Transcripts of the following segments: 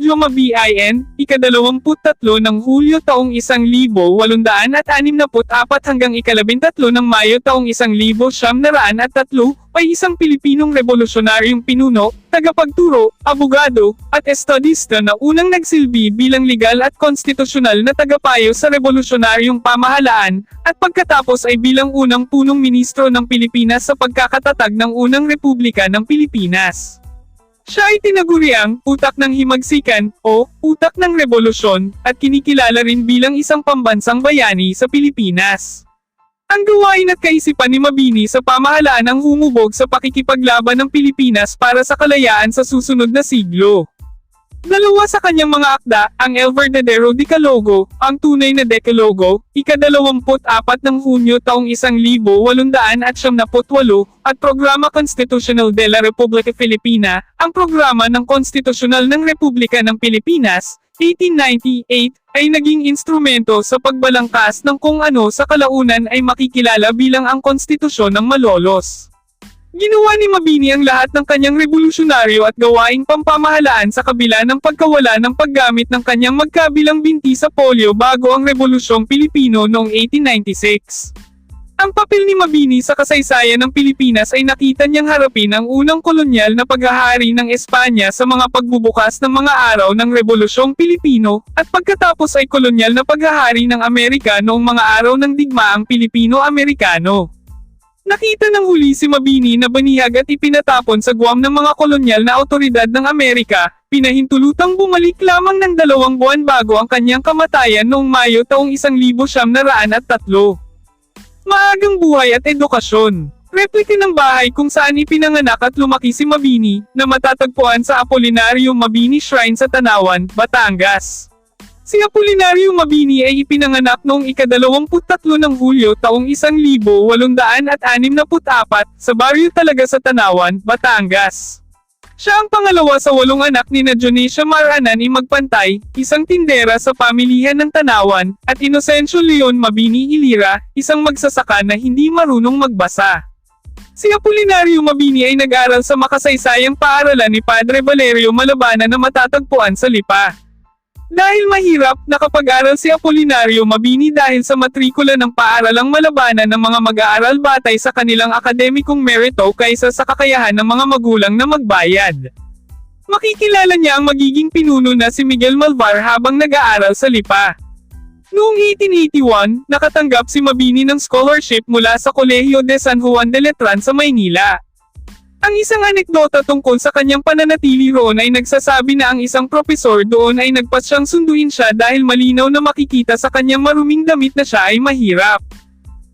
Yoma BIN, ikadalawamput tatlo ng Hulyo taong isang libo walundaan at anim na apat hanggang ikalabintatlo ng Mayo taong isang libo siyam naraan at tatlo, ay isang Pilipinong revolusyonaryong pinuno, tagapagturo, abogado, at estadista na unang nagsilbi bilang legal at konstitusyonal na tagapayo sa revolusyonaryong pamahalaan, at pagkatapos ay bilang unang punong ministro ng Pilipinas sa pagkakatatag ng unang Republika ng Pilipinas. Siya ay tinaguriang utak ng himagsikan o utak ng revolusyon at kinikilala rin bilang isang pambansang bayani sa Pilipinas. Ang gawain at kaisipan ni Mabini sa pamahalaan ang humubog sa pakikipaglaban ng Pilipinas para sa kalayaan sa susunod na siglo. Dalawa sa kanyang mga akda, ang El Verdadero Decalogo, ang tunay na Decalogo, ikadalawamput apat ng Hunyo taong isang libo walundaan at siyam na putwalo, at Programa Constitutional de la República Filipina, ang programa ng konstitusyonal ng Republika ng Pilipinas, 1898, ay naging instrumento sa pagbalangkas ng kung ano sa kalaunan ay makikilala bilang ang konstitusyon ng Malolos. Ginawa ni Mabini ang lahat ng kanyang revolusyonaryo at gawaing pampamahalaan sa kabila ng pagkawala ng paggamit ng kanyang magkabilang binti sa polio bago ang Revolusyong Pilipino noong 1896. Ang papel ni Mabini sa kasaysayan ng Pilipinas ay nakita niyang harapin ang unang kolonyal na paghahari ng Espanya sa mga pagbubukas ng mga araw ng Revolusyong Pilipino, at pagkatapos ay kolonyal na paghahari ng Amerika noong mga araw ng digmaang Pilipino-Amerikano. Nakita ng huli si Mabini na banihag at ipinatapon sa Guam ng mga kolonyal na autoridad ng Amerika, pinahintulutang bumalik lamang ng dalawang buwan bago ang kanyang kamatayan noong Mayo taong 1903. Maagang buhay at edukasyon. Replika ng bahay kung saan ipinanganak at lumaki si Mabini, na matatagpuan sa Apolinario Mabini Shrine sa Tanawan, Batangas. Si Apolinario Mabini ay ipinanganak noong ikadalawamput-tatlo ng Hulyo taong isang libo walundaan at anim na put-apat, sa baryo talaga sa Tanawan, Batangas. Siya ang pangalawa sa walong anak ni na Jonisha Maranan Magpantay, isang tindera sa pamilihan ng Tanawan, at Inocencio Leon Mabini Ilira, isang magsasaka na hindi marunong magbasa. Si Apolinario Mabini ay nag-aral sa makasaysayang paaralan ni Padre Valerio Malabana na matatagpuan sa Lipa. Dahil mahirap, nakapag-aral si Apolinario Mabini dahil sa matrikula ng paaralang malabanan ng mga mag-aaral batay sa kanilang akademikong merito kaysa sa kakayahan ng mga magulang na magbayad. Makikilala niya ang magiging pinuno na si Miguel Malvar habang nag-aaral sa Lipa. Noong 1881, nakatanggap si Mabini ng scholarship mula sa Kolehiyo de San Juan de Letran sa Maynila. Ang isang anekdota tungkol sa kanyang pananatili roon ay nagsasabi na ang isang propesor doon ay nagpasyang sunduin siya dahil malinaw na makikita sa kanyang maruming damit na siya ay mahirap.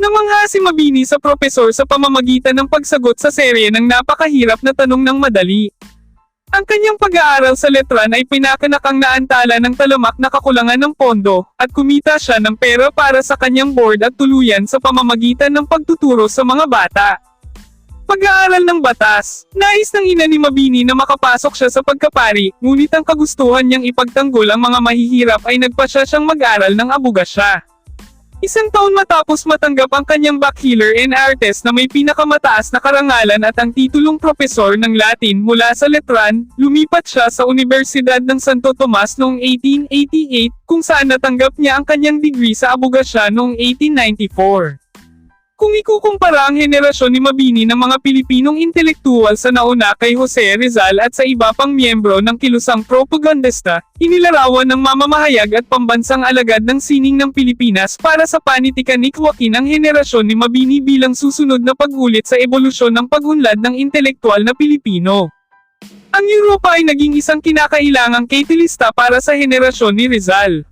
Namangha si Mabini sa propesor sa pamamagitan ng pagsagot sa serye ng napakahirap na tanong ng madali. Ang kanyang pag-aaral sa letran ay pinakanakang naantala ng talamak na kakulangan ng pondo, at kumita siya ng pera para sa kanyang board at tuluyan sa pamamagitan ng pagtuturo sa mga bata. Pag-aaral ng batas, nais ng ina ni Mabini na makapasok siya sa pagkapari, ngunit ang kagustuhan niyang ipagtanggol ang mga mahihirap ay nagpasya siyang mag-aral ng abugasya. Isang taon matapos matanggap ang kanyang bachelor in artes na may pinakamataas na karangalan at ang titulong propesor ng Latin mula sa Letran, lumipat siya sa Universidad ng Santo Tomas noong 1888, kung saan natanggap niya ang kanyang degree sa abugasya noong 1894. Kung ikukumpara ang henerasyon ni Mabini ng mga Pilipinong intelektuwal sa nauna kay Jose Rizal at sa iba pang miyembro ng kilusang propagandista, inilarawan ng mamamahayag at pambansang alagad ng sining ng Pilipinas para sa panitikan ni Joaquin ang henerasyon ni Mabini bilang susunod na pag-ulit sa ebolusyon ng pagunlad ng intelektual na Pilipino. Ang Europa ay naging isang kinakailangang catalysta para sa henerasyon ni Rizal.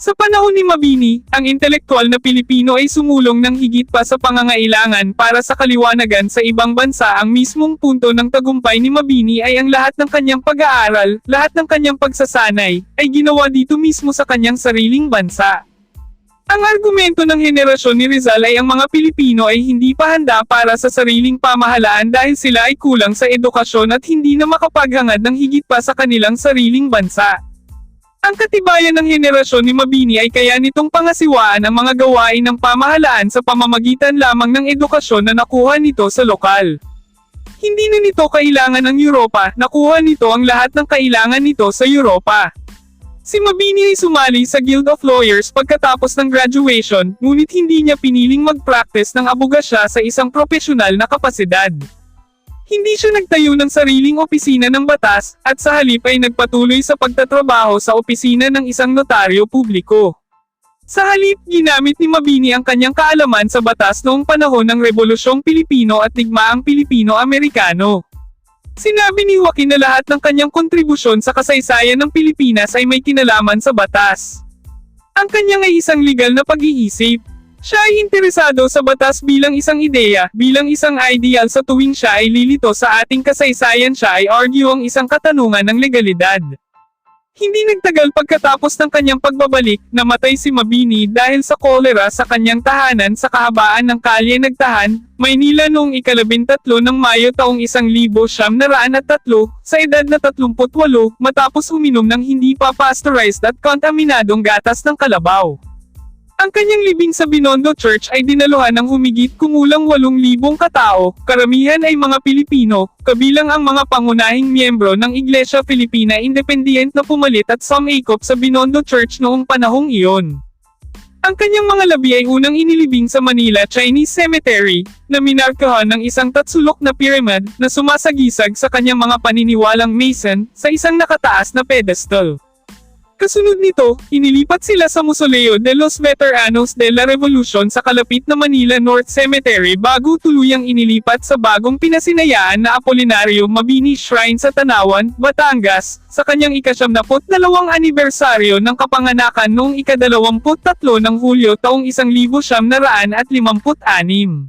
Sa panahon ni Mabini, ang intelektual na Pilipino ay sumulong ng higit pa sa pangangailangan para sa kaliwanagan sa ibang bansa. Ang mismong punto ng tagumpay ni Mabini ay ang lahat ng kanyang pag-aaral, lahat ng kanyang pagsasanay, ay ginawa dito mismo sa kanyang sariling bansa. Ang argumento ng henerasyon ni Rizal ay ang mga Pilipino ay hindi pa handa para sa sariling pamahalaan dahil sila ay kulang sa edukasyon at hindi na makapaghangad ng higit pa sa kanilang sariling bansa. Ang katibayan ng henerasyon ni Mabini ay kaya nitong pangasiwaan ang mga gawain ng pamahalaan sa pamamagitan lamang ng edukasyon na nakuha nito sa lokal. Hindi na nito kailangan ng Europa, nakuha nito ang lahat ng kailangan nito sa Europa. Si Mabini ay sumali sa Guild of Lawyers pagkatapos ng graduation, ngunit hindi niya piniling mag-practice ng abogasya sa isang profesional na kapasidad. Hindi siya nagtayo ng sariling opisina ng batas, at sa halip ay nagpatuloy sa pagtatrabaho sa opisina ng isang notaryo publiko. Sa halip, ginamit ni Mabini ang kanyang kaalaman sa batas noong panahon ng Rebolusyong Pilipino at digmaang Pilipino-Amerikano. Sinabi ni Joaquin na lahat ng kanyang kontribusyon sa kasaysayan ng Pilipinas ay may kinalaman sa batas. Ang kanyang ay isang legal na pag-iisip. Siya ay interesado sa batas bilang isang ideya, bilang isang ideal sa tuwing siya ay lilito sa ating kasaysayan siya ay argue ang isang katanungan ng legalidad. Hindi nagtagal pagkatapos ng kanyang pagbabalik, namatay si Mabini dahil sa kolera sa kanyang tahanan sa kahabaan ng kalye Nagtahan, Maynila noong ikalabintatlo ng Mayo taong isang libo siyam na raan at tatlo, sa edad na 38, matapos uminom ng hindi pa pasteurized at kontaminadong gatas ng kalabaw. Ang kanyang libing sa Binondo Church ay dinaluhan ng humigit kumulang 8,000 katao, karamihan ay mga Pilipino, kabilang ang mga pangunahing miyembro ng Iglesia Filipina Independent na pumalit at sumaikop sa Binondo Church noong panahong iyon. Ang kanyang mga labi ay unang inilibing sa Manila Chinese Cemetery, na minarkahan ng isang tatsulok na pyramid na sumasagisag sa kanyang mga paniniwalang Mason, sa isang nakataas na pedestal. Kasunod nito, inilipat sila sa Mausoleo de los Veteranos de la Revolution sa kalapit na Manila North Cemetery bago tuluyang inilipat sa bagong pinasinayaan na Apolinario Mabini Shrine sa Tanawan, Batangas, sa kanyang ikasyamnapot dalawang anibersaryo ng kapanganakan noong ikadalawamput tatlo ng Hulyo taong isang libo siyam na raan at limamput anim.